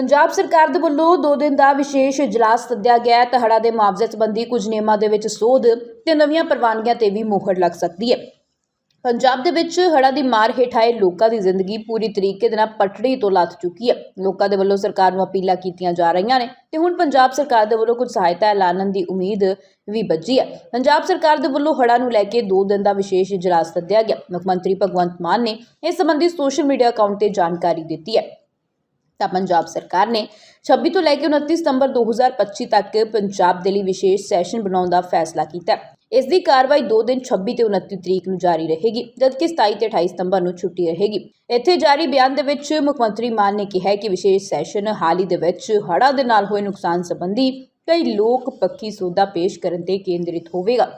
ਪੰਜਾਬ ਸਰਕਾਰ ਦੇ ਵੱਲੋਂ 2 ਦਿਨ ਦਾ ਵਿਸ਼ੇਸ਼ ਇਜਲਾਸ ਸੱਦਿਆ ਗਿਆ ਹੈ। ਤਹੜਾ ਦੇ ਮੁਆਵਜ਼ੇ ਸੰਬੰਧੀ ਕੁਝ ਨਿਯਮਾਂ ਦੇ ਵਿੱਚ ਸੋਧ ਤੇ ਨਵੀਆਂ ਪ੍ਰਵਾਨਗੀਆਂ ਤੇ ਵੀ ਮੋਹਰ ਲੱਗ ਸਕਦੀ ਹੈ। ਪੰਜਾਬ ਦੇ ਵਿੱਚ ਹੜ੍ਹਾਂ ਦੀ ਮਾਰ ਹੇਠ ਆਏ ਲੋਕਾਂ ਦੀ ਜ਼ਿੰਦਗੀ ਪੂਰੀ ਤਰੀਕੇ ਦੇ ਨਾਲ ਪਟੜੀ ਤੋਂ ਲੱਥ ਚੁੱਕੀ ਹੈ। ਲੋਕਾਂ ਦੇ ਵੱਲੋਂ ਸਰਕਾਰ ਨੂੰ ਅਪੀਲਾਂ ਕੀਤੀਆਂ ਜਾ ਰਹੀਆਂ ਨੇ ਤੇ ਹੁਣ ਪੰਜਾਬ ਸਰਕਾਰ ਦੇ ਵੱਲੋਂ ਕੁਝ ਸਹਾਇਤਾ ਐਲਾਨਣ ਦੀ ਉਮੀਦ ਵੀ ਬੱਝੀ ਹੈ। ਪੰਜਾਬ ਸਰਕਾਰ ਦੇ ਵੱਲੋਂ ਹੜ੍ਹਾਂ ਨੂੰ ਲੈ ਕੇ 2 ਦਿਨ ਦਾ ਵਿਸ਼ੇਸ਼ ਇਜਲਾਸ ਸੱਦਿਆ ਗਿਆ। ਮੁੱਖ ਮੰਤਰੀ ਭਗਵੰਤ ਮਾਨ ਨੇ ਇਸ ਸੰਬੰਧੀ ਸੋਸ਼ਲ ਮੀਡੀਆ ਅਕਾਊਂਟ ਤੇ ਜਾਣਕਾਰੀ ਦਿੱਤੀ ਹੈ। ਤਾਂ ਪੰਜਾਬ ਸਰਕਾਰ ਨੇ। 26 ਤੋਂ ਲੈ ਕੇ 29 ਸਤੰਬਰ 2025 ਤੱਕ ਪੰਜਾਬ ਦੇ ਲਈ ਵਿਸ਼ੇਸ਼ ਸੈਸ਼ਨ ਬਣਾਉਣ ਦਾ ਫੈਸਲਾ ਕੀਤਾ ਇਸ ਦੀ ਕਾਰਵਾਈ 2 ਦਿਨ 26 ਤੇ 29 ਤਰੀਕ ਨੂੰ ਜਾਰੀ ਰਹੇਗੀ, ਜਦਕਿ 27 ਤੇ 28 ਸਤੰਬਰ ਨੂੰ ਛੁੱਟੀ ਰਹੇਗੀ। ਇੱਥੇ ਜਾਰੀ ਬਿਆਨ ਦੇ ਵਿੱਚ ਮੁੱਖ ਮੰਤਰੀ ਮਾਨ ਨੇ ਕਿਹਾ ਕਿ ਵਿਸ਼ੇਸ਼ ਸੈਸ਼ਨ ਹਾਲ ਹੀ ਦੇ ਵਿੱਚ ਹੜ੍ਹਾਂ ਦੇ ਨਾਲ ਹੋਏ ਨੁਕਸਾਨ ਸੰਬੰਧੀ ਕਈ ਲੋਕ ਪੱਖੀ ਸੋਧਾ ਪੇਸ਼ ਕਰਨ ਤੇ ਕੇਂਦਰਿਤ ਹੋਵੇਗਾ।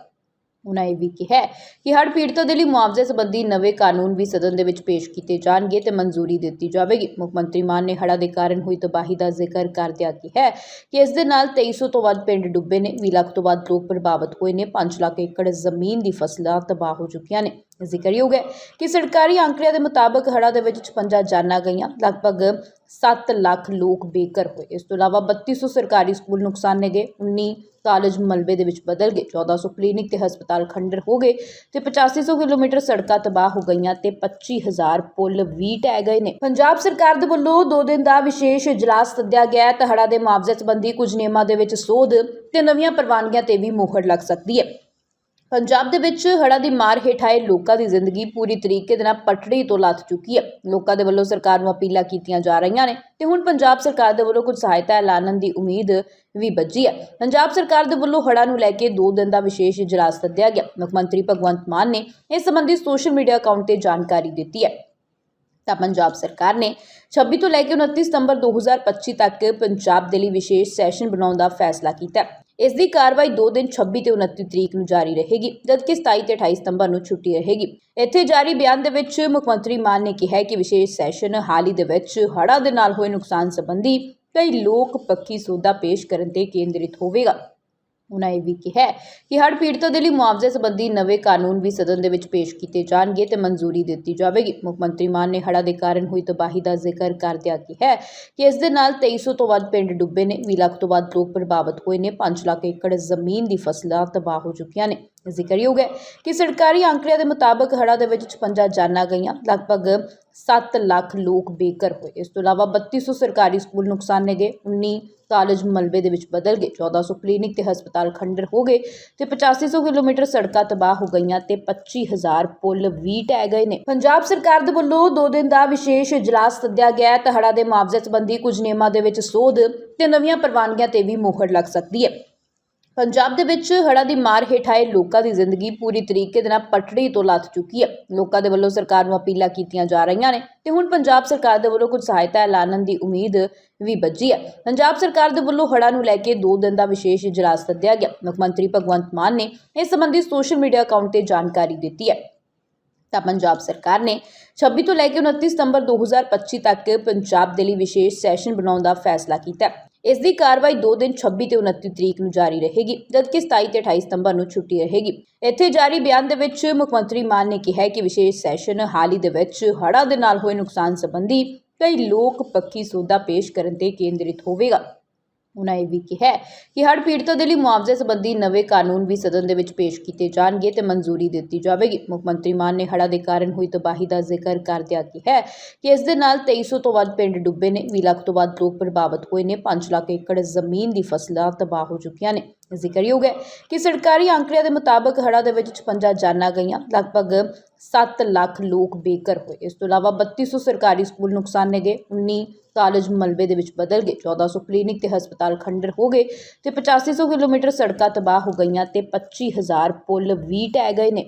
ਉਨ੍ਹਾਂ ਇਹ ਵੀ ਕਿਹਾ ਕਿ ਹੜ੍ਹ ਪੀੜਤਾਂ ਦੇ ਲਈ ਮੁਆਵਜ਼ੇ ਸੰਬੰਧੀ ਨਵੇਂ ਕਾਨੂੰਨ ਵੀ ਸਦਨ ਦੇ ਵਿੱਚ ਪੇਸ਼ ਕੀਤੇ ਜਾਣਗੇ ਤੇ ਮਨਜ਼ੂਰੀ ਦਿੱਤੀ ਜਾਵੇਗੀ। ਮੁੱਖ ਮੰਤਰੀ ਮਾਨ ਨੇ ਹੜ੍ਹਾਂ ਦੇ ਕਾਰਨ ਹੋਈ ਤਬਾਹੀ ਦਾ ਜ਼ਿਕਰ ਕਰਦਿਆਂ ਕਿਹਾ ਕਿ ਇਸ ਦੇ ਨਾਲ 2300 ਤੋਂ ਵੱਧ ਪਿੰਡ ਡੁੱਬੇ ਨੇ 20 ਲੱਖ ਤੋਂ ਵੱਧ ਲੋਕ ਪ੍ਰਭਾਵਿਤ ਹੋਏ ਨੇ 5 ਲੱਖ ਏਕੜ ਜ਼ਮੀਨ ਦੀ ਫਸਲਾਂ ਤਬਾਹ ਹੋ ਚੁੱਕੀਆਂ ਨੇ। ਜ਼ਿਕਰਯੋਗ ਹੈ ਕਿ ਸਰਕਾਰੀ ਅੰਕੜਿਆਂ ਦੇ ਮੁਤਾਬਕ ਹੜ੍ਹਾਂ ਦੇ ਵਿੱਚ 56 ਜਾਨਾਂ ਗਈਆਂ, ਲਗਭਗ 7 ਲੱਖ ਲੋਕ ਬੇਘਰ ਹੋਏ। ਇਸ ਤੋਂ ਇਲਾਵਾ 3200 ਸਰਕਾਰੀ ਸਕੂਲ ਨੁਕਸਾਨੇ ਗਏ 19 ਕਾਲਜ ਮਲਬੇ ਦੇ ਵਿੱਚ ਬਦਲ ਗਏ 1400 ਕਲੀਨਿਕ ਤੇ ਹਸਪਤਾਲ ਖੰਡਰ ਹੋ ਗਏ ਤੇ 8500 ਕਿਲੋਮੀਟਰ ਸੜਕਾਂ ਤਬਾਹ ਹੋ ਗਈਆਂ ਤੇ 25000 ਪੁਲ ਵੀ ਢਹਿ ਗਏ ਨੇ। ਪੰਜਾਬ ਸਰਕਾਰ ਦੇ ਵੱਲੋਂ 2 ਦਿਨ ਦਾ ਵਿਸ਼ੇਸ਼ ਇਜਲਾਸ ਸੱਦਿਆ ਗਿਆ ਹੈ। ਤਹੜਾ ਦੇ ਮੁਆਵਜ਼ੇ ਸੰਬੰਧੀ ਕੁਝ ਨਿਯਮਾਂ ਦੇ ਵਿੱਚ ਸੋਧ ਤੇ ਨਵੀਆਂ ਪ੍ਰਵਾਨਗੀਆਂ ਤੇ ਵੀ ਮੋਹਰ ਲੱਗ ਸਕਦੀ ਹੈ। ਪੰਜਾਬ ਦੇ ਵਿੱਚ ਹੜ੍ਹਾਂ ਦੀ ਮਾਰ ਹੇਠ ਆਏ ਲੋਕਾਂ ਦੀ ਜ਼ਿੰਦਗੀ ਪੂਰੀ ਤਰੀਕੇ ਦੇ ਨਾਲ ਪਟੜੀ ਤੋਂ ਲੱਥ ਚੁੱਕੀ ਹੈ। ਲੋਕਾਂ ਦੇ ਵੱਲੋਂ ਸਰਕਾਰ ਨੂੰ ਅਪੀਲਾਂ ਕੀਤੀਆਂ ਜਾ ਰਹੀਆਂ ਨੇ ਤੇ ਹੁਣ ਪੰਜਾਬ ਸਰਕਾਰ ਦੇ ਵੱਲੋਂ ਕੁਝ ਸਹਾਇਤਾ ਐਲਾਨਣ ਦੀ ਉਮੀਦ ਵੀ ਬੱਝੀ ਹੈ। ਪੰਜਾਬ ਸਰਕਾਰ ਦੇ ਵੱਲੋਂ ਹੜ੍ਹਾਂ ਨੂੰ ਲੈ ਕੇ 2 ਦਿਨ ਦਾ ਵਿਸ਼ੇਸ਼ ਇਜਲਾਸ ਸੱਦਿਆ ਗਿਆ। ਮੁੱਖ ਮੰਤਰੀ ਭਗਵੰਤ ਮਾਨ ਨੇ ਇਸ ਸੰਬੰਧੀ ਸੋਸ਼ਲ ਮੀਡੀਆ ਅਕਾਊਂਟ ਤੇ ਜਾਣਕਾਰੀ ਦਿੱਤੀ ਹੈ। ਤਾਂ ਪੰਜਾਬ ਸਰਕਾਰ ਨੇ 26 ਤੋਂ ਲੈ ਕੇ 29 ਸਤੰਬਰ 2025 ਤੱਕ ਪੰਜਾਬ ਦੇ ਲਈ ਵਿਸ਼ੇਸ਼ ਸੈਸ਼ਨ ਬਣਾਉਣ ਦਾ ਫੈਸਲਾ ਕੀਤਾ ਹੈ। ਇਸ ਦੀ ਕਾਰਵਾਈ 2 ਦਿਨ 26 ਤੇ 29 ਤਰੀਕ ਨੂੰ ਜਾਰੀ ਰਹੇਗੀ, ਜਦਕਿ 27 ਤੇ 28 ਸਤੰਬਰ ਨੂੰ ਛੁੱਟੀ ਰਹੇਗੀ। ਇੱਥੇ ਜਾਰੀ ਬਿਆਨ ਦੇ ਵਿੱਚ ਮੁੱਖ ਮੰਤਰੀ ਮਾਨ ਨੇ ਕਿਹਾ ਕਿ ਵਿਸ਼ੇਸ਼ ਸੈਸ਼ਨ ਹਾਲ ਹੀ ਦੇ ਵਿੱਚ ਹੜ੍ਹਾਂ ਦੇ ਨਾਲ ਹੋਏ ਨੁਕਸਾਨ ਸੰਬੰਧੀ ਕਈ ਲੋਕ ਪੱਖੀ ਸੋਧਾ ਪੇਸ਼ ਕਰਨ ਤੇ ਕੇਂਦਰਿਤ ਹੋਵੇਗਾ। ਉਨ੍ਹਾਂ ਇਹ ਵੀ ਕਿਹਾ ਕਿ ਹੜ੍ਹ ਪੀੜਤਾਂ ਦੇ ਲਈ ਮੁਆਵਜ਼ੇ ਸੰਬੰਧੀ ਨਵੇਂ ਕਾਨੂੰਨ ਵੀ ਸਦਨ ਦੇ ਵਿੱਚ ਪੇਸ਼ ਕੀਤੇ ਜਾਣਗੇ ਤੇ ਮਨਜ਼ੂਰੀ ਦਿੱਤੀ ਜਾਵੇਗੀ। ਮੁੱਖ ਮੰਤਰੀ ਮਾਨ ਨੇ ਹੜ੍ਹਾਂ ਦੇ ਕਾਰਨ ਹੋਈ ਤਬਾਹੀ ਦਾ ਜ਼ਿਕਰ ਕਰਦਿਆਂ ਕਿਹਾ ਕਿ ਇਸ ਦੇ ਨਾਲ 2300 ਤੋਂ ਵੱਧ ਪਿੰਡ ਡੁੱਬੇ ਨੇ 20 ਲੱਖ ਤੋਂ ਵੱਧ ਲੋਕ ਪ੍ਰਭਾਵਿਤ ਹੋਏ ਨੇ 5 ਲੱਖ ਏਕੜ ਜ਼ਮੀਨ ਦੀ ਫਸਲਾਂ ਤਬਾਹ ਹੋ ਚੁੱਕੀਆਂ ਨੇ। ਜ਼ਿਕਰਯੋਗ ਹੈ ਕਿ ਸਰਕਾਰੀ ਅੰਕੜਿਆਂ ਦੇ ਮੁਤਾਬਕ ਹੜ੍ਹਾਂ ਦੇ ਵਿੱਚ 56 ਜਾਨਾਂ ਗਈਆਂ। ਲਗਭਗ 7 ਲੱਖ ਲੋਕ ਬੇਘਰ ਹੋਏ। ਇਸ ਤੋਂ ਇਲਾਵਾ 3200 ਸਰਕਾਰੀ ਸਕੂਲ ਨੁਕਸਾਨੇ ਗਏ। 19 ਕਾਲਜ ਮਲਬੇ ਦੇ ਵਿੱਚ ਬਦਲ ਗਏ। 1400 ਕਲੀਨਿਕ ਤੇ ਹਸਪਤਾਲ ਖੰਡਰ ਹੋ ਗਏ ਤੇ 8500 ਕਿਲੋਮੀਟਰ ਸੜਕਾਂ ਤਬਾਹ ਹੋ ਗਈਆਂ ਤੇ 25000 ਪੁਲ ਵੀ ਢਹਿ ਗਏ ਨੇ। ਪੰਜਾਬ ਸਰਕਾਰ ਦੇ ਵੱਲੋਂ 2 ਦਿਨ ਦਾ ਵਿਸ਼ੇਸ਼ ਇਜਲਾਸ ਸੱਦਿਆ ਗਿਆ ਹੈ। ਤਹੜਾ ਦੇ ਮੁਆਵਜ਼ੇ ਸੰਬੰਧੀ ਕੁਝ ਨਿਯਮਾਂ ਦੇ ਵਿੱਚ ਸੋਧ ਤੇ ਨਵੀਆਂ ਪ੍ਰਵਾਨਗੀਆਂ ਤੇ ਵੀ ਮੋਹਰ ਲੱਗ ਸਕਦੀ ਹੈ। ਪੰਜਾਬ ਦੇ ਵਿੱਚ ਹੜ੍ਹਾਂ ਦੀ ਮਾਰ ਹੇਠ ਆਏ ਲੋਕਾਂ ਦੀ ਜ਼ਿੰਦਗੀ ਪੂਰੀ ਤਰੀਕੇ ਦੇ ਨਾਲ ਪਟੜੀ ਤੋਂ ਲੱਥ ਚੁੱਕੀ ਹੈ। ਲੋਕਾਂ ਦੇ ਵੱਲੋਂ ਸਰਕਾਰ ਨੂੰ ਅਪੀਲਾਂ ਕੀਤੀਆਂ ਜਾ ਰਹੀਆਂ ਨੇ ਤੇ ਹੁਣ ਪੰਜਾਬ ਸਰਕਾਰ ਦੇ ਵੱਲੋਂ ਕੁਝ ਸਹਾਇਤਾ ਐਲਾਨਣ ਦੀ ਉਮੀਦ ਵੀ ਬੱਝੀ ਹੈ। ਪੰਜਾਬ ਸਰਕਾਰ ਦੇ ਵੱਲੋਂ ਹੜ੍ਹਾਂ ਨੂੰ ਲੈ ਕੇ 2 ਦਿਨ ਦਾ ਵਿਸ਼ੇਸ਼ ਇਜਲਾਸ ਸੱਦਿਆ ਗਿਆ। ਮੁੱਖ ਮੰਤਰੀ ਭਗਵੰਤ ਮਾਨ ਨੇ ਇਸ ਸੰਬੰਧੀ ਸੋਸ਼ਲ ਮੀਡੀਆ ਅਕਾਊਂਟ ਤੇ ਜਾਣਕਾਰੀ ਦਿੱਤੀ ਹੈ। ਤਾਂ ਪੰਜਾਬ ਸਰਕਾਰ ਨੇ 26 ਤੋਂ ਲੈ ਕੇ 29 ਸਤੰਬਰ 2025 ਤੱਕ ਪੰਜਾਬ ਦੇ ਲਈ ਵਿਸ਼ੇਸ਼ ਸੈਸ਼ਨ ਬਣਾਉਣ ਦਾ ਫੈਸਲਾ ਕੀਤਾ ਹੈ। ਇਸ ਦੀ ਕਾਰਵਾਈ 2 ਦਿਨ 26 ਤੇ 29 ਤਰੀਕ ਨੂੰ ਜਾਰੀ ਰਹੇਗੀ, ਜਦਕਿ 27 ਤੇ 28 ਸਤੰਬਰ ਨੂੰ ਛੁੱਟੀ ਰਹੇਗੀ। ਇੱਥੇ ਜਾਰੀ ਬਿਆਨ ਦੇ ਵਿੱਚ ਮੁੱਖ ਮੰਤਰੀ ਮਾਨ ਨੇ ਕਿਹਾ ਕਿ ਵਿਸ਼ੇਸ਼ ਸੈਸ਼ਨ ਹਾਲ ਹੀ ਦੇ ਵਿੱਚ ਹੜ੍ਹਾਂ ਦੇ ਨਾਲ ਹੋਏ ਨੁਕਸਾਨ ਸੰਬੰਧੀ ਕਈ ਲੋਕ ਪੱਖੀ ਸੋਧਾ ਪੇਸ਼ ਕਰਨ ਤੇ ਕੇਂਦਰਿਤ ਹੋਵੇਗਾ। ਉਹਨਾਂ ਇਹ ਵੀ ਕਿਹਾ ਕਿ ਹੜ੍ਹ ਪੀੜਤਾਂ ਦੇ ਲਈ ਮੁਆਵਜ਼ੇ ਸੰਬੰਧੀ ਨਵੇਂ ਕਾਨੂੰਨ ਵੀ ਸਦਨ ਦੇ ਵਿੱਚ ਪੇਸ਼ ਕੀਤੇ ਜਾਣਗੇ ਤੇ ਮਨਜ਼ੂਰੀ ਦਿੱਤੀ ਜਾਵੇਗੀ। ਮੁੱਖ ਮੰਤਰੀ ਮਾਨ ਨੇ ਹੜ੍ਹਾਂ ਦੇ ਕਾਰਨ ਹੋਈ ਤਬਾਹੀ ਦਾ ਜ਼ਿਕਰ ਕਰਦਿਆਂ ਕਿਹਾ ਕਿ ਇਸ ਦੇ ਨਾਲ 2300 ਤੋਂ ਵੱਧ ਪਿੰਡ ਡੁੱਬੇ ਨੇ 20 ਲੱਖ ਤੋਂ ਵੱਧ ਲੋਕ ਪ੍ਰਭਾਵਿਤ ਹੋਏ ਨੇ 5 ਲੱਖ ਏਕੜ ਜ਼ਮੀਨ ਦੀ ਫਸਲਾਂ ਤਬਾਹ ਹੋ ਚੁੱਕੀਆਂ ਨੇ। ਜ਼ਿਕਰਯੋਗ ਹੈ ਕਿ ਸਰਕਾਰੀ ਅੰਕੜਿਆਂ ਦੇ ਮੁਤਾਬਕ ਹੜ੍ਹਾਂ ਦੇ ਵਿੱਚ 56 ਜਾਨਾਂ ਗਈਆਂ, ਲਗਭਗ 7 ਲੱਖ ਲੋਕ ਬੇਘਰ ਹੋਏ। ਇਸ ਤੋਂ ਇਲਾਵਾ 3200 ਸਰਕਾਰੀ ਸਕੂਲ ਨੁਕਸਾਨੇ ਗਏ 19 ਕਾਲਜ ਮਲਬੇ ਦੇ ਵਿੱਚ ਬਦਲ ਗਏ। 1400 ਕਲੀਨਿਕ ਤੇ ਹਸਪਤਾਲ ਖੰਡਰ ਹੋ ਗਏ ਤੇ 8500 ਕਿਲੋਮੀਟਰ ਸੜਕਾਂ ਤਬਾਹ ਹੋ ਗਈਆਂ ਤੇ 25000 ਪੁਲ ਵੀ ਢਹਿ ਗਏ ਨੇ।